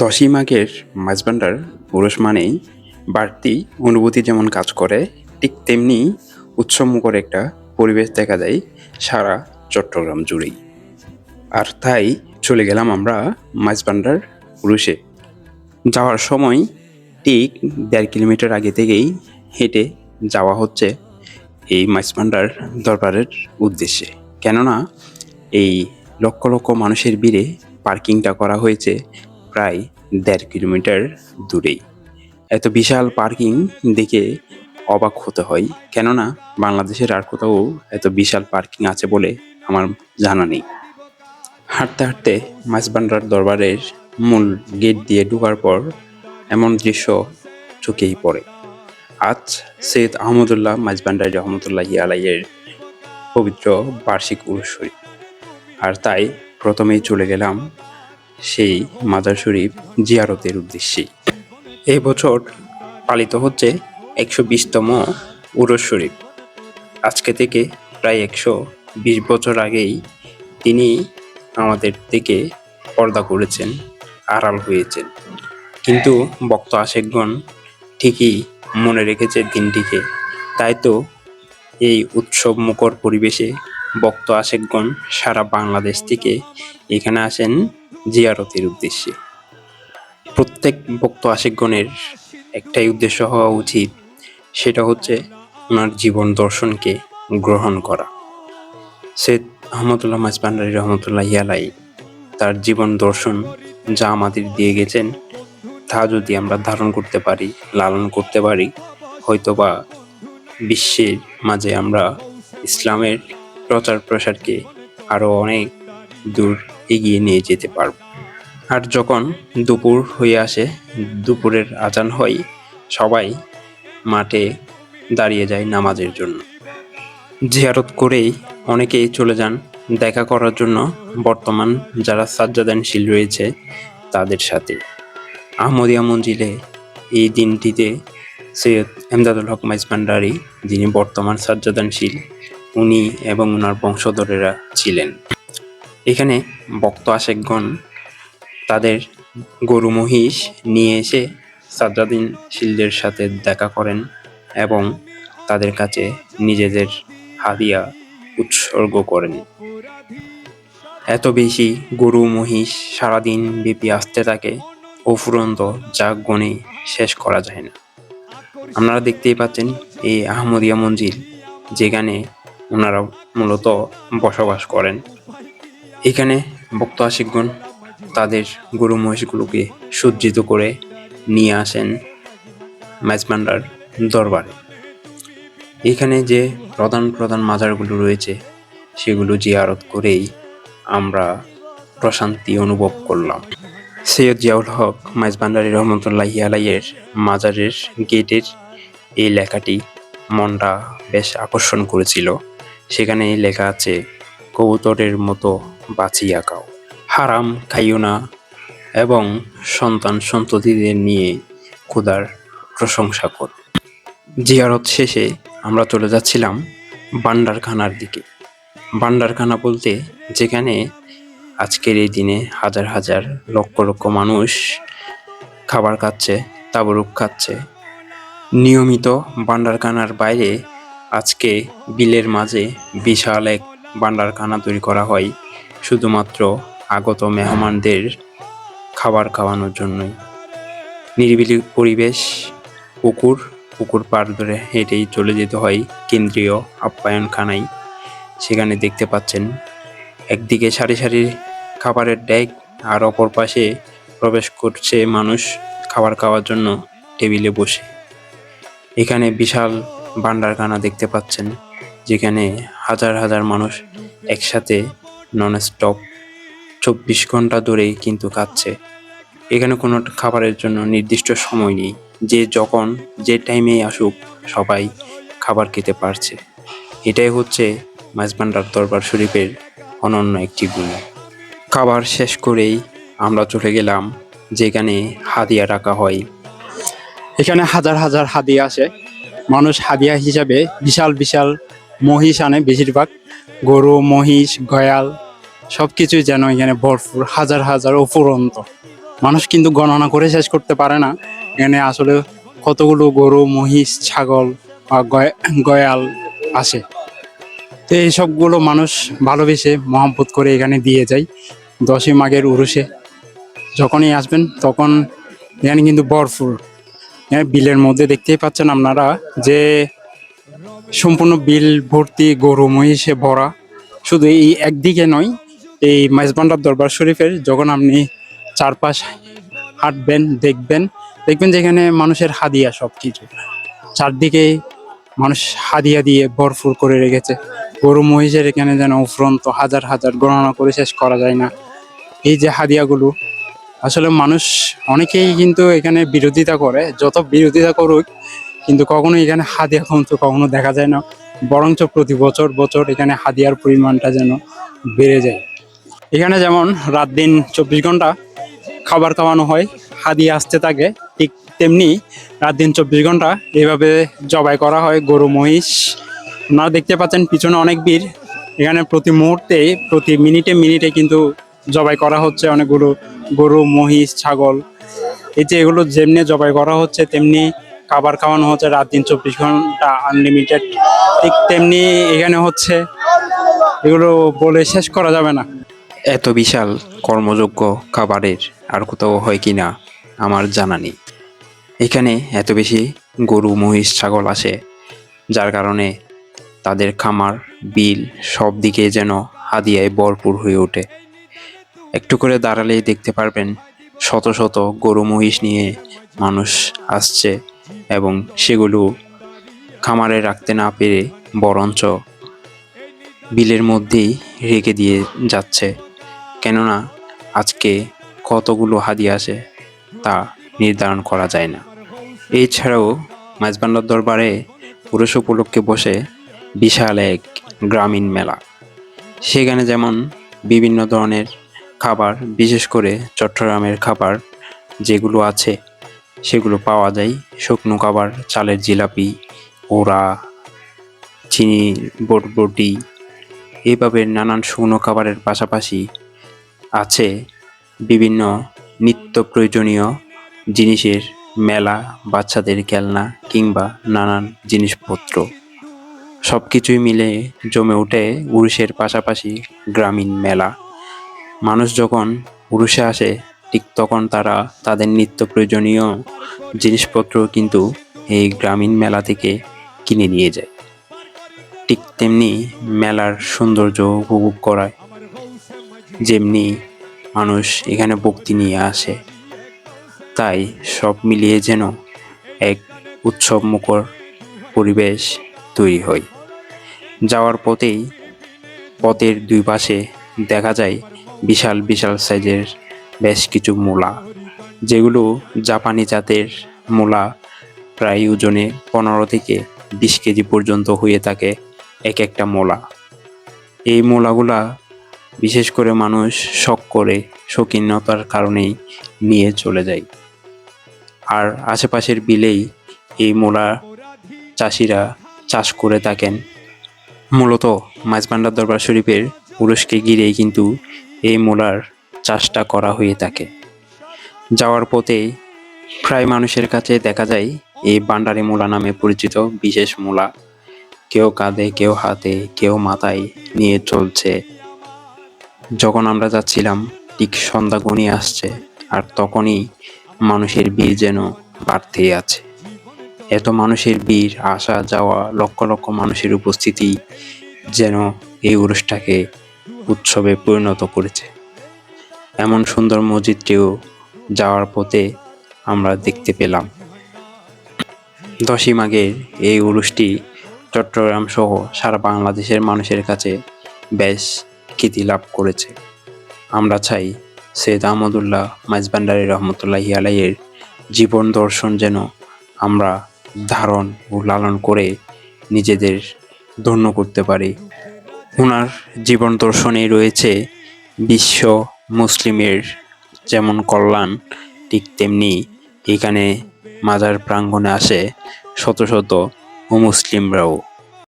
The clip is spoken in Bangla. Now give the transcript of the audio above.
দশই মাঘের মাঝবান্ডার পুরুষ মানেই বাড়তি অনুভূতি যেমন কাজ করে, ঠিক তেমনি উৎসবমুখর একটা পরিবেশ দেখা যায় সারা চট্টগ্রাম জুড়েই। আর তাই চলে গেলাম আমরা মাঝবান্ডার পুরুষে। যাওয়ার সময় ঠিক দেড় কিলোমিটার আগে থেকেই হেঁটে যাওয়া হচ্ছে এই মাইসমান্ডার দরবারের উদ্দেশ্যে। কেননা এই লক্ষ লক্ষ মানুষের ভিড়ে পার্কিংটা করা হয়েছে প্রায় দেড় কিলোমিটার দূরেই। এত বিশাল পার্কিং দেখে অবাক হতে হয়, কেননা বাংলাদেশের আর কোথাও এত বিশাল পার্কিং আছে বলে আমার জানা নেই। হাঁটতে হাঁটতে মাছবান্ডার দরবারের মূল গেট দিয়ে ঢোকার পর এমন দৃশ্য চোখেই পড়ে। আজ সৈয়দ আহমদুল্লাহ মাঝবান্ডারি রহমতুল্লাহ আলাইয়ের পবিত্র বার্ষিক শরীফ। আর তাই প্রথমেই চলে গেলাম সেই মাজার শরীফ জিয়ারতের উদ্দেশ্যেই। এই বছর পালিত হচ্ছে একশো বিশতম উরস শরীফ। আজকে থেকে প্রায় একশো বিশ বছর আগেই তিনি আমাদের থেকে পর্দা করেছেন, আড়াল হয়েছেন। কিন্তু বক্ত আশেকগণ ঠিকই মনে রেখেছে দিনটিকে। তাই তো এই উৎসব মুখর পরিবেশে বক্ত আশেকগণ সারা বাংলাদেশ থেকে এখানে আসেন জিয়ারতের উদ্দেশ্যে। প্রত্যেক বক্ত আশিকগণের একটাই উদ্দেশ্য হওয়া উচিত, সেটা হচ্ছে ওনার জীবন দর্শনকে গ্রহণ করা। সৈয়দ আহমদুল্লাহ মাসবান্ডারি রহমতুল্লাহ ইয়ালাই তার জীবন দর্শন যা আমাদের দিয়ে গেছেন, তা যদি আমরা ধারণ করতে পারি, লালন করতে পারি, হয়তোবা বিশ্বের মাঝে আমরা ইসলামের প্রচার প্রসারকে আরও অনেক দূর এগিয়ে নিয়ে যেতে পারব। আর যখন দুপুর হয়ে আসে, দুপুরের আজান হয় সবাই মাঠে দাঁড়িয়ে যায় নামাজের জন্য। জিয়ারত করেই অনেকেই চলে যান দেখা করার জন্য। বর্তমান যারা সাজ্জাদানশীল রয়েছে, তাদের সাথে। আহমদিয়া মঞ্জিলে এই দিনটিতে সৈয়দ এমদাদুল হক মাইজ ভান্ডারি, যিনি বর্তমান সাজ্জাদানশীল, উনি এবং ওনার বংশধরেরা ছিলেন। এখানে বক্ত আশেকগণ তাদের গরু মহিষ নিয়ে এসে সাজ্জাদিন শিলদের সাথে দেখা করেন এবং তাদের কাছে নিজেদের হাদিয়া উৎসর্গ করেন। এত বেশি গরু মহিষ সারাদিন ব্যাপী আসতে থাকে অফুরন্ত যা গণে শেষ করা যায় না। আপনারা দেখতেই পাচ্ছেন এই আহমদিয়া মঞ্জিল, যেখানে ওনারা মূলত বসবাস করেন। এখানে ভক্ত আশিকগণ তাদের গরু মহিষগুলোকে সজ্জিত করে নিয়ে আসেন ম্যাচমান্ডার দরবারে। এখানে যে প্রধান প্রধান মাজারগুলো রয়েছে, সেগুলো জিয়ারত করেই আমরা প্রশান্তি অনুভব করলাম। সৈয়দ জিয়াউল হক মাইজবান্ডারি রহমতুল্লাহি আলাইয়ের মাজারের গেটের এই লেখাটি মনটা বেশ আকর্ষণ করেছিল। সেখানে লেখা আছে, কবুতরের মতো বাঁচি আঁকাও হারাম খাইও না এবং সন্তান সন্ততিদের নিয়ে খুদার প্রশংসা কর। জিয়ারত শেষে আমরা চলে যাচ্ছিলাম বান্ডারখানার দিকে। বান্ডারখানা বলতে যেখানে আজকের এই দিনে হাজার হাজার লক্ষ লক্ষ মানুষ খাবার খাচ্ছে, তাবরুক খাচ্ছে। নিয়মিত বান্ডারখানার বাইরে আজকে বিলের মাঝে বিশাল এক বান্ডারখানা তৈরি করা হয়। শুধুমাত্র আগত মেহমানদের খাবার খাওয়ানোর জন্যই। নিরিবিলি পরিবেশ, পুকুর পুকুর পার ধরে হেঁটেই চলে যেতে হয় কেন্দ্রীয় আপ্যায়নখানায়। সেখানে দেখতে পাচ্ছেন, একদিকে সারি সারি খাবারের ডেক আর অপর পাশে প্রবেশ করছে মানুষ খাবার খাওয়ার জন্য টেবিলে বসে। এখানে বিশাল ভান্ডারখানা দেখতে পাচ্ছেন, যেখানে হাজার হাজার মানুষ একসাথে নন স্টপ চব্বিশ ঘণ্টা ধরে কিন্তু খাচ্ছে এখানে কোনো খাবারের জন্য নির্দিষ্ট সময় নেই। যে যখন, যে টাইমে আসুক, সবাই খাবার খেতে পারছে। এটাই হচ্ছে মাঝবান্ডার দরবার শরীফের অনন্য একটি গুণ। খাবার শেষ করেই আমরা চলে গেলাম, যেখানে হাদিয়া রাখা হয়। এখানে হাজার হাজার হাদিয়া আসে। মানুষ হাদিয়া হিসাবে বিশাল বিশাল মহিষ আনে বেশিরভাগ। গরু, মহিষ, গয়াল সব কিছুই যেন এখানে ভরপুর, হাজার হাজার অফুরন্ত মানুষ কিন্তু গণনা করে শেষ করতে পারে না। এখানে আসলে কতগুলো গরু, মহিষ, ছাগল বা গয়- গয়াল আসে। তো এই সবগুলো মানুষ ভালোবেসে মহব্বত করে এখানে দিয়ে যায় দশই মাঘের উরুষে। যখনই আসবেন তখন এখানে কিন্তু এখানে বিলের মধ্যে দেখতেই পাচ্ছেন আপনারা যে সম্পূর্ণ বিল, ভর্তি, গরু, মহিষে ভরা। শুধু এই একদিকে নয়, এই মাইজবান্ডার দরবার শরীফের যখন আপনি চারপাশ হাঁটবেন, দেখবেন দেখবেন যে এখানে মানুষের হাদিয়া সব কিছু চারদিকে মানুষ হাদিয়া দিয়ে ভরপুর করে রেখেছে। গরু, মহিষের এখানে যেন উফরন্ত হাজার হাজার গণনা করে শেষ করা যায় না। এই যে হাদিয়াগুলো, আসলে মানুষ অনেকেই কিন্তু এখানে বিরোধিতা করে। যত বিরোধিতা করুক কিন্তু কখনো এখানে হাদিয়া কমতো কখনো দেখা যায় না। বরঞ্চ প্রতি বছর বছর এখানে হাদিয়ার পরিমাণটা যেন বেড়ে যায়। এখানে যেমন রাত দিন চব্বিশ ঘণ্টা খাবার খাওয়ানো হয়, হাদিয়া আসতে থাকে, ঠিক তেমনি রাত দিন চব্বিশ ঘণ্টা এইভাবে জবাই করা হয়, গরু, মহিষ। আপনারা দেখতে পাচ্ছেন পিছনে অনেক ভিড়। এখানে প্রতি মুহূর্তে, প্রতি মিনিটে মিনিটে কিন্তু জবাই করা হচ্ছে অনেকগুলো গরু, মহিষ, ছাগল। এই যে এগুলো যেমনি জবাই করা হচ্ছে, তেমনি খাবার খাওয়ানো হচ্ছে, রাত দিন চব্বিশ ঘণ্টা আনলিমিটেড ঠিক তেমনি এখানে হচ্ছে, এগুলো বলে শেষ করা যাবে না। এত বিশাল কর্মযোগ্য খাবারের আর কোথাও হয় কি না, আমার জানা নেই। এখানে এত বেশি গরু, মহিষ, ছাগল আসে, যার কারণে তাদের খামার, বিল সব দিকে যেন হাদিয়ায় ভরপুর হয়ে ওঠে। একটু করে দাঁড়ালেই দেখতে পারবেন, শত শত গরু, মহিষ নিয়ে মানুষ আসছে। এবং সেগুলো খামারে রাখতে না পেরে বরঞ্চ বিলের মধ্যেই রেখে দিয়ে যাচ্ছে। কেননা আজকে কতগুলো হাদি আসে তা নির্ধারণ করা যায় না। এছাড়াও মাঝবান্ডার দরবারে পুরুষ উপলক্ষে বসে বিশাল এক গ্রামীণ মেলা। সেখানে যেমন বিভিন্ন ধরনের খাবার, বিশেষ করে চট্টগ্রামের খাবার যেগুলো আছে সেগুলো পাওয়া যায়। শুকনো খাবার, চালের জিলাপি ওরা চিনি বটবটি এইভাবে নানান শুকনো খাবারের পাশাপাশি আছে বিভিন্ন নিত্য প্রয়োজনীয় জিনিসের মেলা, বাচ্চাদের খেলনা কিংবা নানান জিনিসপত্র। সব কিছুই মিলে জমে ওঠে উরুষের পাশাপাশি গ্রামীণ মেলা। মানুষ যখন উরুষে আসে ঠিক তখন তারা তাদের নিত্য প্রয়োজনীয় জিনিসপত্র কিন্তু এই গ্রামীণ মেলা থেকে কিনে নিয়ে যায়। ঠিক তেমনি মেলার সৌন্দর্য উপভোগ করায়। যেমনি মানুষ এখানে ভক্তি নিয়ে আসে। তাই সব মিলিয়ে যেন এক উৎসব মুখর পরিবেশ তৈরি হয়। যাওয়ার পথেই পথের দুই পাশে দেখা যায় বিশাল বিশাল সাইজের বেশ কিছু মূলা, যেগুলো জাপানি জাতের মূলা প্রায় ওজনে পনেরো থেকে বিশ কেজি পর্যন্ত হয়ে থাকে এক একটা মোলা। এই মোলাগুলা বিশেষ করে মানুষ শখ করে শৌখিনতার কারণেই নিয়ে চলে যায়। আর আশেপাশের বিলেই এই মোলা চাষিরা চাষ করে থাকেন। মূলত মাঝবান্ডার দরবার শরীফের পুরুষকে ঘিরেই কিন্তু এই মূলার চাষটা করা হয়ে থাকে। যাওয়ার পথে প্রায় মানুষের কাছে দেখা যায়, এই বান্ডারি মূলা নামে পরিচিত বিশেষ মূলা। কেউ কাঁধে, কেউ হাতে, কেউ মাথায় নিয়ে চলছে। যখন আমরা যাচ্ছিলাম, ঠিক সন্ধ্যা আসছে আর তখনই মানুষের ভিড় যেন বাড়তেই আছে। এত মানুষের ভিড়, আসা, যাওয়া, লক্ষ লক্ষ মানুষের উপস্থিতি যেন এই উরুষটাকে উৎসবে পরিণত করেছে। এমন সুন্দর মসজিদটিও যাওয়ার পথে আমরা দেখতে পেলাম। দশই মাঘের এই উরুষটি চট্টগ্রাম সহ সারা বাংলাদেশের মানুষের কাছে বেশ খ্যাতি লাভ করেছে। আমরা চাই সৈয়দ আহমদুল্লাহ মাইজবান্ডারি রহমতুল্লাহি আলাইয়ের জীবন দর্শন যেন আমরা ধারণ ও লালন করে নিজেদের ধন্য করতে পারি। ওনার জীবন দর্শনে রয়েছে বিশ্ব মুসলিমের যেমন কল্যাণ ঠিক তেমনি এখানে মাজার প্রাঙ্গণে আসে শত শত মুসলিমরাও